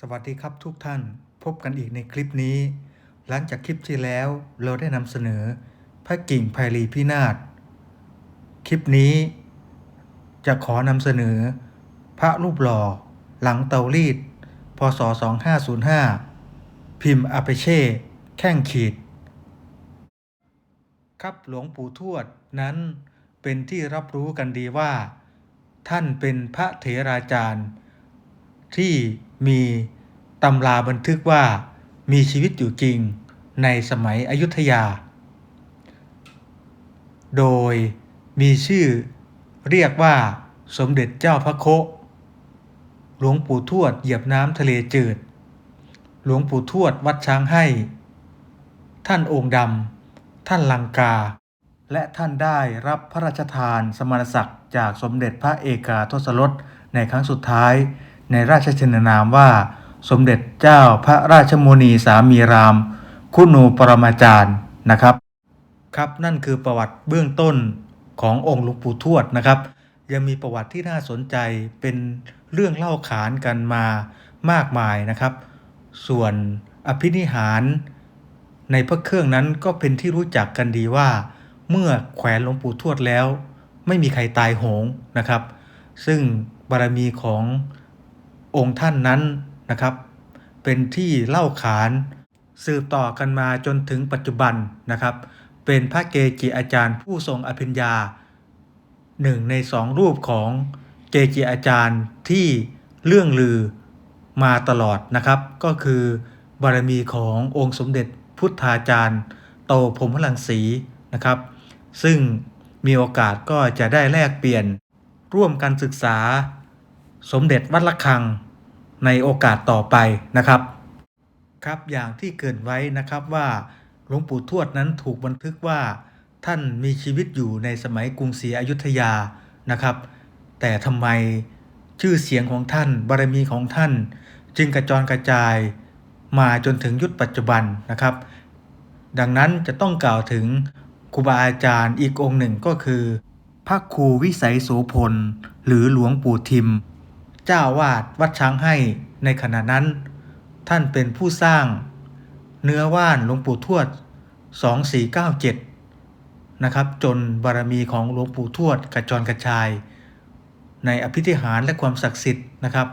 สวัสดีครับทุกท่านพบกันอีกในคลิปนี้ หลังจากคลิปที่แล้วเราได้นำเสนอพระกิ่งไพรีพินาศคลิปนี้ จะขอนำเสนอ พระรูปหล่อ หลังเตารีด พศ 2505 พิมพ์อาเปเช่ แข้งขีด ครับหลวงปู่ทวดนั้นเป็นที่รับรู้กันดีว่า ท่านเป็นพระเถราจารย์ที่ มีตำราบันทึกว่ามีชีวิตอยู่จริงในสมัยอยุธยา โดยมีชื่อเรียกว่าสมเด็จเจ้าพระโคหลวงปู่ทวดเหยียบน้ำทะเลจืด หลวงปู่ทวดวัดช้างให้ ท่านองค์ดำ ท่านลังกา และท่านได้รับพระราชทานสมณศักดิ์จากสมเด็จพระเอกาทศรสในครั้งสุดท้าย ในราชชินนามว่า สมเด็จเจ้าพระราชมุนีสามีราม คุณูปรมาจารย์นะครับ ครับนั่นคือประวัติเบื้องต้นขององค์หลวงปู่ทวดนะครับ ยังมีประวัติที่น่าสนใจเป็นเรื่องเล่าขานกันมามากมายนะครับ ส่วนอภินิหาร ในพระเครื่องนั้นก็เป็นที่รู้จักกันดีว่า เมื่อแขวนหลวงปู่ทวดแล้ว ไม่มีใครตายโหงนะครับ ซึ่งบารมีของ องค์ท่านนั้นนะครับ เป็นที่เล่าขานสืบต่อกันมาจนถึงปัจจุบันนะครับ เป็นพระเกจิอาจารย์ผู้ทรงอภิญญาหนึ่งในสองรูปของเกจิอาจารย์ที่เรื่องลือมาตลอดนะครับ ก็คือบารมีขององค์สมเด็จพุทธาจารย์ โตพรหมลังสีนะครับ ซึ่งมีโอกาสก็จะได้แลกเปลี่ยนร่วมกันศึกษา สมเด็จวัดละคัง ในโอกาสต่อไปนะครับ ครับอย่างที่เกินไว้นะครับว่าหลวงปู่ทวดนั้นถูกบันทึกว่าท่านมีชีวิตอยู่ในสมัยกรุงศรีอยุธยานะครับ แต่ทำไมชื่อเสียงของท่านบารมีของท่าน จึงกระจรกระจายมาจนถึงยุคปัจจุบันนะครับ ดังนั้นจะต้องกล่าวถึงครูบาอาจารย์อีกองค์หนึ่งก็คือ พระครูวิสัยโสพลหรือหลวงปู่ทิม เจ้าวาดวัดช้างให้ในขณะนั้น ท่านเป็นผู้สร้าง เนื้อว่านหลวงปู่ทวด 2497 นะครับ จนบารมีของหลวงปู่ทวดกระจรกระจาย ในอภิธิหารและความศักดิ์สิทธิ์นะครับ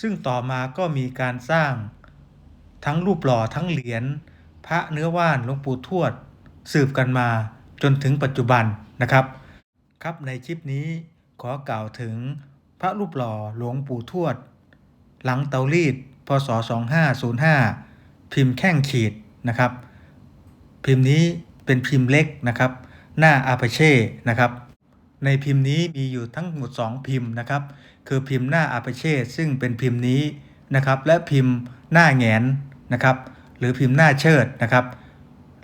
ซึ่งต่อมาก็มีการสร้างทั้งรูปหล่อทั้งเหรียญพระเนื้อว่านหลวงปู่ทวด สืบกันมาจนถึงปัจจุบันนะครับ ครับในคลิปนี้ขอกล่าวถึง พระรูปหล่อหลวงปู่ทวด หลังเตารีดพศ 2505 พิมพ์แข้งขีดนะครับ พิมพ์นี้เป็นพิมพ์เล็กนะครับ หน้าอาปาเช่นะครับ ในพิมพ์นี้มีอยู่ทั้งหมด 2 พิมพ์นะครับ คือพิมพ์หน้าอาปาเช่ซึ่งเป็นพิมพ์นี้นะครับ และพิมพ์หน้าแงนนะครับ หรือพิมพ์หน้าเชิดนะครับ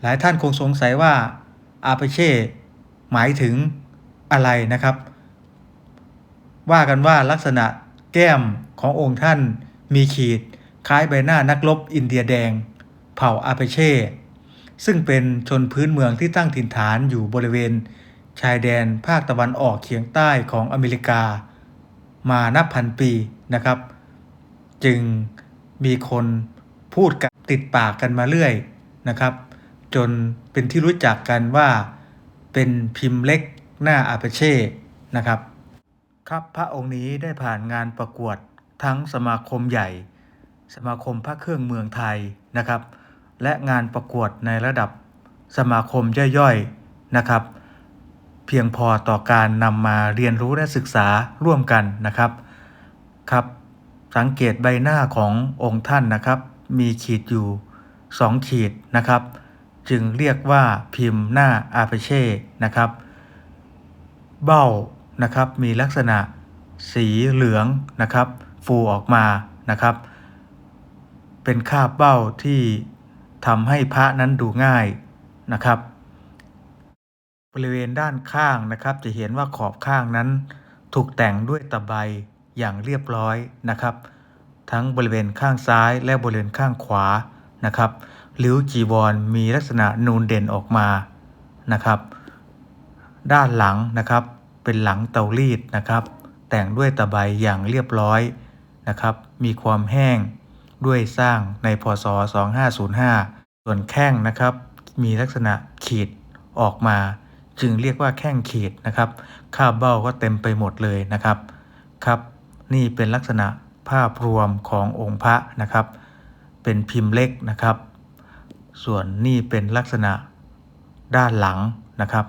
หลายท่านคงสงสัยว่าอาปาเช่หมายถึงอะไรนะครับ ว่ากันว่าลักษณะแก้มขององค์ท่านมีขีดคล้ายใบหน้านักรบอินเดียแดง เผ่าอาเปเช่ ซึ่งเป็นชนพื้นเมืองที่ตั้งถิ่นฐานอยู่บริเวณ ชายแดนภาคตะวันออกเฉียงใต้ของอเมริกา มานับพันปีนะครับ จึงมีคนพูดกันติดปากกันมาเรื่อยนะครับ จนเป็นที่รู้จักกันว่าเป็นพิมพ์เล็กหน้าอาเปเช่นะครับ ครับพระองค์นี้ได้ผ่านงานประกวดทั้งสมาคมใหญ่ สมาคมพระเครื่องเมืองไทยนะครับ และงานประกวดในระดับสมาคมย่อยๆนะครับ เพียงพอต่อการนำมาเรียนรู้และศึกษาร่วมกันนะครับครับ สังเกตใบหน้าขององค์ท่านนะครับ มีขีดอยู่ 2 ขีดนะครับ จึงเรียกว่าพิมพ์หน้าอาเปเช่นะครับ เบ้า นะครับ มีลักษณะสีเหลืองนะครับ ฟูออกมานะครับ เป็นคาบเบ้าที่ทำให้พระนั้นดูง่ายนะครับ บริเวณด้านข้างนะครับ จะเห็นว่าขอบข้างนั้น ถูกแต่งด้วยตะไบอย่างเรียบร้อยนะครับ ทั้งบริเวณข้างซ้ายและบริเวณข้างขวานะครับริ้วจีวรมีลักษณะนูนเด่นออกมานะครับ ด้านหลังนะครับ เป็นหลังเตารีดนะครับ แต่งด้วยตะไบอย่างเรียบร้อยนะครับ มีความแห้งด้วยสร้างในพศ 2505 ส่วนแข้งนะครับ มีลักษณะขีดออกมา จึงเรียกว่าแข้งขีดนะครับคาบเบ้าก็เต็มไปหมดเลยนะครับครับ นี่เป็นลักษณะภาพรวมขององค์พระนะครับ เป็นพิมพ์เล็กนะครับ ส่วนนี่เป็นลักษณะด้านหลังนะครับ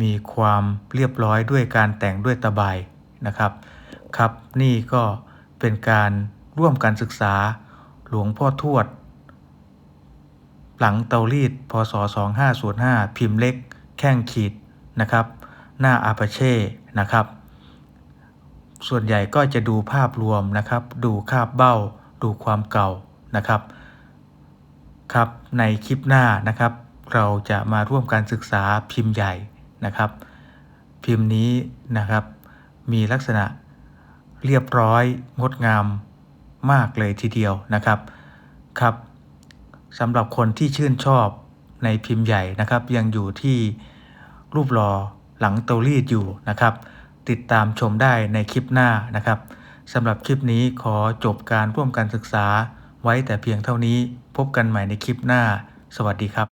มีความเรียบร้อยด้วยการแต่งด้วยตะไบนะครับครับ นี่ก็เป็นการร่วมการศึกษาหลวงพ่อทวด หลังเตารีดพศ 2505 พิมพ์เล็ก แข้งขีดนะครับ หน้าอาปาเช่นะครับ ส่วนใหญ่ก็จะดูภาพรวมนะครับ ดูคาบเบ้า ดูความเก่านะครับครับในคลิปหน้านะครับ เราจะมาร่วมการศึกษาพิมพ์ใหญ่ นะครับ พิมพ์นี้นะครับ มีลักษณะเรียบร้อยงดงามมากเลยทีเดียวนะครับครับสำหรับคนที่ชื่นชอบในพิมพ์ใหญ่นะครับ ยังอยู่ที่รูปหล่อหลังเตารีดอยู่นะครับ ติดตามชมได้ในคลิปหน้านะครับสำหรับคลิปนี้ขอจบการร่วมการศึกษาไว้แต่เพียงเท่านี้พบกันใหม่ในคลิปหน้า สวัสดีครับ